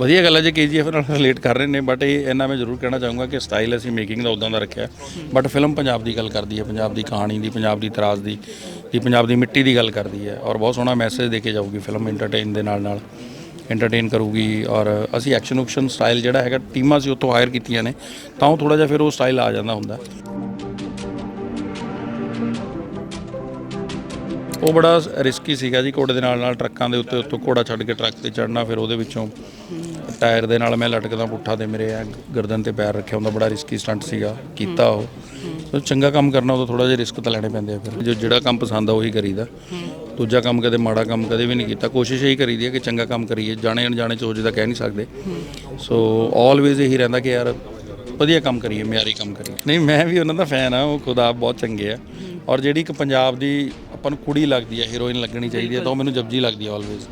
ਵਧੀਆ ਗੱਲ ਹੈ ਜੇ ਕੇਜੀਐਫ ਨਾਲ ਰਿਲੇਟ ਕਰ ਰਹੇ ਨੇ ਬਟ ਇਹ ਇਹਨਾਂ ਮੈਂ ਜ਼ਰੂਰ ਕਹਿਣਾ ਚਾਹੂੰਗਾ ਕਿ ਸਟਾਈਲ ਅਸੀਂ ਮੇਕਿੰਗ ਦਾ ਉਦਾਂ ਦਾ ਰੱਖਿਆ ਬਟ ਫਿਲਮ ਪੰਜਾਬ ਦੀ ਗੱਲ ਕਰਦੀ ਹੈ, ਪੰਜਾਬ ਦੀ ਕਹਾਣੀ ਦੀ, ਪੰਜਾਬ ਦੀ ਤਰਾਜ਼ ਦੀ ਦੀ ਪੰਜਾਬ ਦੀ ਮਿੱਟੀ ਦੀ ਗੱਲ ਕਰਦੀ ਹੈ। ਔਰ ਬਹੁਤ ਸੋਹਣਾ ਮੈਸੇਜ ਦੇ ਕੇ ਜਾਊਗੀ ਫਿਲਮ ਐਂਟਰਟੇਨ ਦੇ ਨਾਲ ਨਾਲ ਐਂਟਰਟੇਨ ਕਰੂਗੀ। ਔਰ ਅਸੀਂ ਐਕਸ਼ਨ ਉਕਸ਼ਨ ਸਟਾਈਲ ਜਿਹੜਾ ਹੈਗਾ, ਟੀਮਾਂ ਸੀ ਉੱਥੋਂ ਹਾਇਰ ਕੀਤੀਆਂ ਨੇ, ਤਾਂ ਉਹ ਥੋੜਾ ਜਿਹਾ ਫਿਰ ਉਹ ਸਟਾਈਲ ਆ ਜਾਂਦਾ ਹੁੰਦਾ। ਉਹ ਬੜਾ ਰਿਸਕੀ ਸੀਗਾ ਜੀ ਘੋੜੇ ਦੇ ਨਾਲ ਨਾਲ ਟਰੱਕਾਂ ਦੇ ਉੱਤੇ ਉੱਤੋਂ ਘੋੜਾ ਛੱਡ ਕੇ ਟਰੱਕ ਤੇ ਚੜਨਾ ਫਿਰ ਉਹਦੇ ਵਿੱਚੋਂ ਟਾਇਰ ਦੇ ਨਾਲ ਮੈਂ ਲਟਕਦਾ ਪੁੱਠਾ ਤੇ ਮੇਰੇ ਆ ਗਰਦਨ ਤੇ ਪੈਰ ਰੱਖਿਆ ਹੁੰਦਾ ਬੜਾ ਰਿਸਕੀ ਸਟੰਟ ਸੀਗਾ ਕੀਤਾ ਉਹ। ਸੋ ਚੰਗਾ ਕੰਮ ਕਰਨਾ ਉਦੋਂ ਥੋੜਾ ਜਿਹਾ ਰਿਸਕ ਤਾਂ ਲੈਣੇ ਪੈਂਦੇ ਆ ਫਿਰ। ਜੋ ਜਿਹੜਾ ਕੰਮ ਪਸੰਦ ਆ ਉਹੀ ਕਰੀਦਾ। ਦੂਜਾ ਕੰਮ ਕਦੇ ਮਾੜਾ ਕੰਮ ਕਦੇ ਵੀ ਨਹੀਂ ਕੀਤਾ। ਕੋਸ਼ਿਸ਼ ਇਹੀ ਕਰੀਦੀ ਹੈ ਕਿ ਚੰਗਾ ਕੰਮ ਕਰੀਏ। ਜਾਣੇ ਅਣਜਾਣੇ ਚ ਹੋ ਜਿਹਦਾ ਕਹਿ ਨਹੀਂ ਸਕਦੇ। ਸੋ ਆਲਵੇਜ਼ ਇਹੀ ਰਹਿੰਦਾ ਕਿ ਯਾਰ ਵਧੀਆ ਕੰਮ ਕਰੀਏ ਮਿਆਰੀ ਕੰਮ ਕਰੀਏ। ਨਹੀਂ ਮੈਂ ਵੀ ਉਹਨਾਂ ਦਾ ਫੈਨ ਆ ਉਹ ਖੁਦ ਆਪ ਬਹੁਤ ਚੰਗੇ ਆ। ਔਰ ਜਿਹੜੀ ਇੱਕ ਪੰਜਾਬ ਦੀ ਆਪਾਂ ਨੂੰ ਕੁੜੀ ਲੱਗਦੀ ਹੈ ਹੀਰੋਇਨ ਲੱਗਣੀ ਚਾਹੀਦੀ ਹੈ ਤਾਂ ਉਹ ਮੈਨੂੰ ਜਪਜੀ ਲੱਗਦੀ ਹੈ ਆਲਵੇਜ਼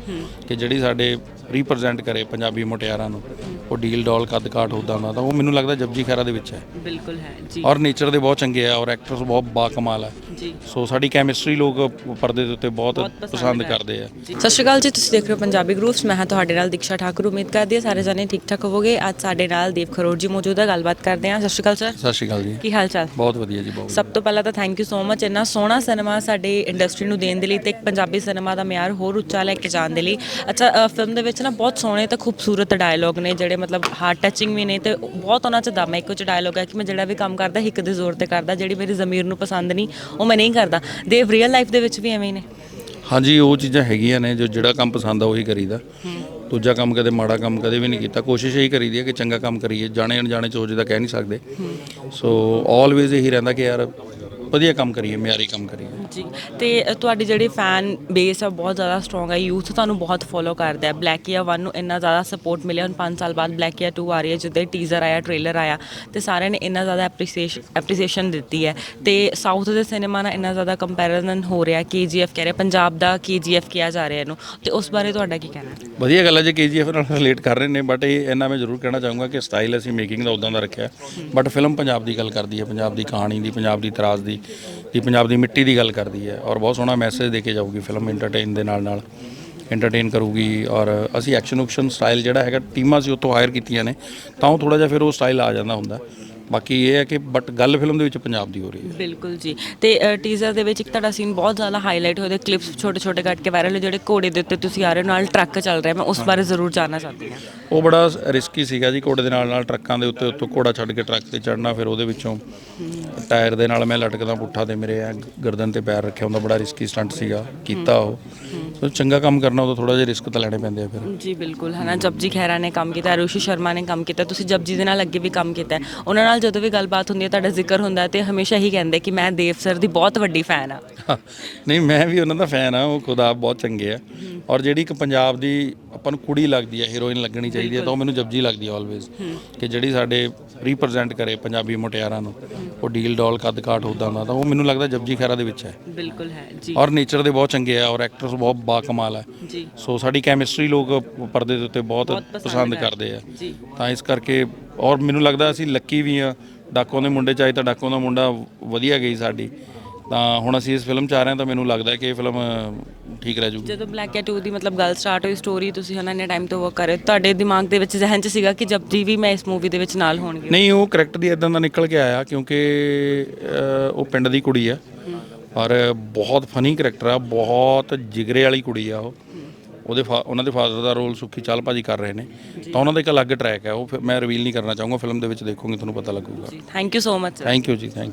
ਕਿ ਜਿਹੜੀ ਸਾਡੇ ਰਿਪਰੈਜ਼ੈਂਟ ਕਰੇ ਪੰਜਾਬੀ ਮੁਟਿਆਰਾਂ ਨੂੰ ਉਹ ਡੀਲ ਡੋਲ ਕੱਦ ਕਾਠ ਉਦਾਂ ਦਾ ਤਾਂ ਉਹ ਮੈਨੂੰ ਲੱਗਦਾ ਜਪਜੀ ਖੈਰਾ ਦੇ ਵਿੱਚ ਹੈ। ਬਿਲਕੁਲ ਹੈ ਜੀ। ਔਰ ਨੇਚਰ ਦੇ ਬਹੁਤ ਚੰਗੇ ਆ ਔਰ ਐਕਟਰਸ ਬਹੁਤ ਬਾ ਕਮਾਲ ਹੈ ਜੀ। ਸੋ ਸਾਡੀ ਕੈਮਿਸਟਰੀ ਲੋਕ ਪਰਦੇ ਦੇ ਉੱਤੇ ਬਹੁਤ ਪਸੰਦ ਕਰਦੇ ਆ। ਸਤਿ ਸ਼੍ਰੀ ਅਕਾਲ ਜੀ ਤੁਸੀਂ ਦੇਖ ਰਹੇ ਹੋ ਪੰਜਾਬੀ ਗਰੂਪਸ ਮੈਂ ਹਾਂ ਤੁਹਾਡੇ ਨਾਲ ਦੀਕਸ਼ਾ ਠਾਕੁਰ ਉਮੀਦ ਕਰਦੀ ਹਾਂ ਸਾਰੇ ਜਣੇ ਠੀਕ ਠਾਕ ਹੋਵੋਗੇ। ਅੱਜ ਸਾਡੇ ਨਾਲ ਦੇਵ ਖਰੋੜ ਜੀ ਮੌਜੂਦ ਹੈ ਗੱਲਬਾਤ ਕਰਦੇ ਹਾਂ। ਸਤਿ ਸ਼੍ਰੀ ਅਕਾਲ ਸਰ। ਸਤਿ ਸ਼੍ਰੀ ਅਕਾਲ ਜੀ। ਕੀ ਹਾਲ ਚਾਲ ਬਹੁਤ ਵਧੀਆ ਜੀ ਬਹੁਤ ਸਭ ਤੋਂ ਪਹਿਲਾਂ ਤਾਂ ਥੈਂਕ ਯੂ ਸੋ ਮਚ ਇੰਨਾ ਸੋਹਣਾ ਸਿਨੇਮਾ ਸਾਡੇ ਇੰਡਸਟਰੀ ਨੂੰ ਦੇਣ ਦੇ ਲਈ ਤੇ ਇੱਕ ਪੰਜਾਬੀ ਸਿਨੇਮਾ ਦਾ ਮਿਆਰ ਹੋਰ ਉੱਚਾ ਲੈ ਕੇ ਜਾਣ ਦੇ ਲਈ। ਅੱਛਾ ਫਿਲਮ ਦੇ ਵਿੱਚ ਨਾ ਬਹੁਤ ਸੋਹਣੇ ਤੇ ਖੂਬਸੂਰਤ ਡਾਇਲੋਗ ਨੇ ਜਿਹੜੇ ਮਤਲਬ ਹਾਰਟ ਟੱਚਿੰਗ ਵੀ ਨੇ ਤੇ ਬਹੁਤ ਉਹਨਾਂ 'ਚ ਦਮ ਹੈ। ਇੱਕ ਚ ਡਾਇਲੋਗ ਹੈ ਕਿ ਮੈਂ ਜਿਹੜਾ ਵੀ ਕੰਮ ਕਰਦਾ ਹਿੱਕ ਦੇ ਜ਼ੋਰ ਤੇ ਕਰਦਾ ਜਿਹੜੀ ਮੇਰੀ ਜ਼ਮੀਰ ਨੂੰ ਪਸੰਦ ਨਹੀਂ ਉਹ ਮੈਂ ਨਹੀਂ ਕਰਦਾ। ਦੇਵ ਰੀਅਲ ਲਾਈਫ ਦੇ ਵਿੱਚ ਵੀ ਐਵੇਂ ਹੀ ਨੇ। ਹਾਂਜੀ ਉਹ ਚੀਜ਼ਾਂ ਹੈਗੀਆਂ ਨੇ ਜੋ ਜਿਹੜਾ ਕੰਮ ਪਸੰਦ ਆ ਉਹੀ ਕਰੀਦਾ। ਦੂਜਾ ਕੰਮ ਕਦੇ ਮਾੜਾ ਕੰਮ ਕਦੇ ਵੀ ਨਹੀਂ ਕੀਤਾ। ਕੋਸ਼ਿਸ਼ ਇਹੀ ਕਰੀਦੀ ਹੈ ਕਿ ਚੰਗਾ ਕੰਮ ਕਰੀਏ। ਜਾਣੇ ਅਣਜਾਣੇ ਚ ਹੋ ਜਿਹਦਾ ਕਹਿ ਨਹੀਂ ਸਕਦੇ। ਸੋ ਆਲਵੇਜ਼ ਇਹੀ ਰਹਿੰਦਾ ਕਿ ਯਾਰ ਵਧੀਆ ਕੰਮ ਕਰੀਏ ਮਿਆਰੀ ਕੰਮ ਕਰੀਏ। ਜੀ। ਤੇ ਅ, ਤੁਹਾਡੀ ਜਿਹੜੀ ਫੈਨ ਬੇਸ ਆ ਬਹੁਤ ਜ਼ਿਆਦਾ ਸਟਰੋਂਗ ਹੈ ਯੂਥ ਤੁਹਾਨੂੰ ਬਹੁਤ ਫੋਲੋ ਕਰਦਾ ਹੈ ਬਲੈਕੀਆ 1 ਨੂੰ ਇੰਨਾ ਜ਼ਿਆਦਾ ਸਪੋਰਟ ਮਿਲਿਆ। ਹੁਣ 5 ਸਾਲ ਬਾਅਦ ਬਲੈਕੀਆ 2 ਆ ਰਹੀ ਹੈ ਜਿਹਦੇ ਟੀਜ਼ਰ ਆਇਆ ਟ੍ਰੇਲਰ ਆਇਆ ਤੇ ਸਾਰਿਆਂ ਨੇ ਇੰਨਾ ਜ਼ਿਆਦਾ ਐਪਰੀਸੀਏਸ਼ਨ ਐਪਰੀਸੀਏਸ਼ਨ ਦਿੱਤੀ ਹੈ। ਤੇ ਸਾਊਥ ਦੇ ਸਿਨੇਮਾ ਨਾਲ ਇੰਨਾ ਜ਼ਿਆਦਾ ਕੰਪੈਰੀਜ਼ਨ ਹੋ ਰਿਹਾ ਕੇਜੀਐਫ ਕਹਿ ਰਿਹਾ। ਪੰਜਾਬ ਦਾ ਕੇਜੀਐਫ ਕਿਹਾ ਜਾ ਰਿਹਾ ਇਹਨੂੰ। ਤੇ ਉਸ ਬਾਰੇ ਤੁਹਾਡਾ ਕੀ ਕਹਿਣਾ ਹੈ? ਵਧੀਆ ਗੱਲ ਹੈ ਜੇ ਕੇਜੀਐਫ ਨਾਲ ਰਿਲੇਟ ਕਰ ਰਹੇ ਨੇ ਬਟ ਇਹ ਇੰਨਾ ਮੈਂ ਜ਼ਰੂਰ ਕਹਿਣਾ ਚਾਹੂੰਗਾ ਕਿ ਸਟਾਈਲ ਅਸੀਂ ਮੇਕਿੰਗ ਦਾ ਉਦਾਂ ਦਾ ਰੱਖਿਆ। ਬਟ ਫਿਲਮ ਪੰਜਾਬ ਦੀ ਗੱਲ ਕਰਦੀ ਹੈ ਪੰਜਾਬ ਦੀ ਕਹਾਣੀ ਦੀ ਪੰਜਾਬ ਦੀ ਤਰਾਜ਼ ਦੀ ਦੀ ਪੰਜਾਬ ਦੀ ਮਿੱਟੀ ਦੀ ਗੱਲ ਕਰਦੀ ਹੈ ਔਰ ਬਹੁਤ ਸੋਹਣਾ ਮੈਸੇਜ ਦੇ ਕੇ ਜਾਊਗੀ ਫਿਲਮ ਐਂਟਰਟੇਨ ਦੇ ਨਾਲ ਨਾਲ ਐਂਟਰਟੇਨ ਕਰੂਗੀ ਔਰ ਅਸੀਂ ਐਕਸ਼ਨ ਉਕਸ਼ਨ ਸਟਾਈਲ ਜਿਹੜਾ ਹੈਗਾ, ਟੀਮਾਂ ਸੀ ਉੱਥੋਂ ਹਾਇਰ ਕੀਤੀਆਂ ਨੇ, ਤਾਂ ਉਹ ਥੋੜਾ ਜਿਹਾ ਫਿਰ ਉਹ ਸਟਾਈਲ ਆ ਜਾਂਦਾ ਹੁੰਦਾ। ਬਾਕੀ ਇਹ ਹੈ ਕਿ ਬਟ ਗੱਲ ਫਿਲਮ ਦੇ ਵਿੱਚ ਪੰਜਾਬ ਦੀ ਹੋ ਰਹੀ ਹੈ। ਬਿਲਕੁਲ ਜੀ। ਤੇ ਟੀਜ਼ਰ ਦੇ ਵਿੱਚ ਇੱਕ ਤੁਹਾਡਾ ਸੀਨ ਬਹੁਤ ਜ਼ਿਆਦਾ ਹਾਈਲਾਈਟ ਹੋਇਆ ਕਲਿੱਪਸ ਛੋਟੇ ਛੋਟੇ ਕੱਟ ਕੇ ਵਾਇਰਲ ਜਿਹੜੇ ਘੋੜੇ ਦੇ ਉੱਤੇ ਤੁਸੀਂ ਆ ਰਹੇ ਹੋ ਨਾਲ ਟਰੱਕ ਚੱਲ ਰਿਹਾ। ਮੈਂ ਉਸ ਬਾਰੇ ਜ਼ਰੂਰ ਜਾਨਣਾ ਚਾਹਦੀ ਹਾਂ। ਉਹ ਬੜਾ ਰਿਸਕੀ ਸੀਗਾ ਜੀ ਘੋੜੇ ਦੇ ਨਾਲ ਨਾਲ ਟਰੱਕਾਂ ਦੇ ਉੱਤੇ ਉੱਤੋਂ ਘੋੜਾ ਛੱਡ ਕੇ ਟਰੱਕ ਤੇ ਚੜਨਾ ਫਿਰ ਉਹਦੇ ਵਿੱਚੋਂ ਟਾਇਰ ਦੇ ਨਾਲ ਮੈਂ ਲਟਕਦਾ ਪੁੱਠਾ ਤੇ ਮੇਰੇ ਗਰਦਨ ਤੇ ਪੈਰ ਰੱਖਿਆ ਹੁੰਦਾ ਬੜਾ ਰਿਸਕੀ ਸਟੰਟ ਸੀਗਾ ਕੀਤਾ ਉਹ। ਸੋ ਚੰਗਾ ਕੰਮ ਕਰਨਾ ਉਦੋਂ ਥੋੜਾ ਜਿਹਾ ਰਿਸਕ ਤਾਂ ਲੈਣੇ ਪੈਂਦੇ ਆ ਫਿਰ। ਜੀ ਬਿਲਕੁਲ। ਹੈ ਨਾ ਜਪਜੀ ਖਹਿਰਾ ਨੇ ਕੰਮ ਕੀਤਾ ਰੂਸ਼ੀ ਸ਼ਰਮਾ ਨੇ ਕੰਮ ਕੀਤਾ ਤੁਸੀਂ ਜਪਜੀ ਦੇ ਨਾਲ ਅੱਗੇ ਵੀ ਕੰਮ ਕੀਤਾ ਹੈ। ਉਹਨਾਂ ਨਾਲ ਜਦੋਂ ਵੀ ਗੱਲਬਾਤ ਹੁੰਦੀ ਹੈ ਤੁਹਾਡਾ ਜ਼ਿਕਰ ਹੁੰਦਾ ਹੈ ਤੇ ਹਮੇਸ਼ਾ ਹੀ ਕਹਿੰਦੇ ਕਿ ਮੈਂ ਦੇਵ ਸਰ ਦੀ ਬਹੁਤ ਵੱਡੀ ਫੈਨ ਆ ਨਹੀਂ ਮੈਂ ਵੀ ਉਹਨਾਂ ਦਾ ਫੈਨ ਆ ਉਹ ਖੁਦ ਬਹੁਤ ਚੰਗੇ ਆ। ਔਰ ਜਿਹੜੀ ਇੱਕ ਪੰਜਾਬ ਦੀ ਆਪਾਂ ਨੂੰ ਕੁੜੀ ਲੱਗਦੀ ਹੈ ਹੀਰੋਇਨ ਲੱਗਣੀ ਚਾਹੀਦੀ ਹੈ ਤਾਂ ਉਹ ਮੈਨੂੰ ਜਪਜੀ ਲੱਗਦੀ ਹੈ ਆਲਵੇਜ਼ ਕਿ ਜਿਹੜੀ ਸਾਡੇ ਰਿਪਰੈਜ਼ੈਂਟ ਕਰੇ ਪੰਜਾਬੀ ਮੁਟਿਆਰਾਂ ਨੂੰ ਉਹ ਡੀਲ ਡੋਲ ਕੱਦ ਕਾਠ ਉਦਾਂ ਦਾ ਤਾਂ ਉਹ ਮੈਨੂੰ ਲੱਗਦਾ ਜਪਜੀ ਖੈਰਾ ਦੇ ਵਿੱਚ ਹੈ। ਬਿਲਕੁਲ ਹੈ ਜੀ। ਔਰ ਨੇਚਰ ਦੇ ਬਹੁਤ ਚੰਗੇ ਆ ਔਰ ਐਕਟਰਸ ਬਹੁਤ ਬਾ ਕਮਾਲ ਹੈ। ਜੀ। ਸੋ ਸਾਡੀ ਕੈਮਿਸਟਰੀ ਲੋਕ ਪਰਦੇ ਦੇ ਉੱਤੇ ਬਹੁਤ ਪਸੰਦ ਕਰਦੇ ਆ। ਜੀ। ਤਾਂ ਇਸ ਕਰਕੇ ਔਰ ਮੈਨੂੰ ਲੱਗਦਾ ਅਸੀਂ ਲੱਕੀ ਵੀ ਆ। ਡਾਕੋਂ ਦੇ ਮੁੰਡੇ ਚਾਹੇ ਤਾਂ ਡਾਕੋਂ ਦਾ ਮੁੰਡਾ ਵਧੀਆ ਗਈ ਸਾਡੀ। ਤਾਂ ਹੁਣ ਅਸੀਂ ਇਸ ਫਿਲਮ ਚ ਆ ਰਹੇ ਹਾਂ ਤਾਂ ਮੈਨੂੰ ਲੱਗਦਾ ਕਿ ਇਹ ਫਿਲਮ ਠੀਕ ਰਹਿ ਜੂਗੀ। ਜਦੋਂ ਬਲੈਕ ਐਟ 2 ਦੀ ਮਤਲਬ ਗੱਲ ਸਟਾਰਟ ਹੋਈ ਸਟੋਰੀ ਤੁਸੀਂ ਉਹਨਾਂ ਨੇ ਟਾਈਮ ਤੋਂ ਵਰਕ ਕਰੇ ਤੁਹਾਡੇ ਦਿਮਾਗ ਦੇ ਵਿੱਚ ਜ਼ਿਹਨ 'ਚ ਸੀਗਾ ਕਿ ਜਪਜੀ ਵੀ ਮੈਂ ਇਸ ਮੂਵੀ ਦੇ ਵਿੱਚ ਨਾਲ ਹੋਣਗੇ? ਨਹੀਂ ਉਹ ਕਰੈਕਟਰ ਦੀ ਇਦਾਂ ਦਾ ਨਿਕਲ ਕੇ ਆਇਆ ਕਿਉਂਕਿ ਉਹ ਪਿੰਡ ਦੀ ਕੁੜੀ ਆ। ਔਰ ਬਹੁਤ ਫਨੀ ਕਰੈਕਟਰ ਆ ਬਹੁਤ ਜਿਗਰੇ ਵਾਲੀ ਕੁੜੀ ਆ ਉਹ। ਉਹਦੇ ਉਹਨਾਂ ਦੇ ਫਾਦਰ ਦਾ ਰੋਲ ਸੁੱਖੀ ਚਾਲ ਭਾਜੀ ਕਰ ਰਹੇ ਨੇ। ਤਾਂ ਉਹਨਾਂ ਦਾ ਇੱਕ ਅਲੱਗ ਟਰੈਕ ਹੈ ਉਹ ਫਿਰ ਮੈਂ ਰਿਵੀਲ ਨਹੀਂ ਕਰਨਾ ਚਾਹੂੰਗਾ ਫਿਲਮ ਦੇ ਵਿੱਚ ਦੇਖੋਗੇ ਤੁਹਾਨੂੰ ਪਤਾ ਲੱਗੂਗਾ। Thank you so much thank you ਜੀ ਥੈਂਕ ਯੂ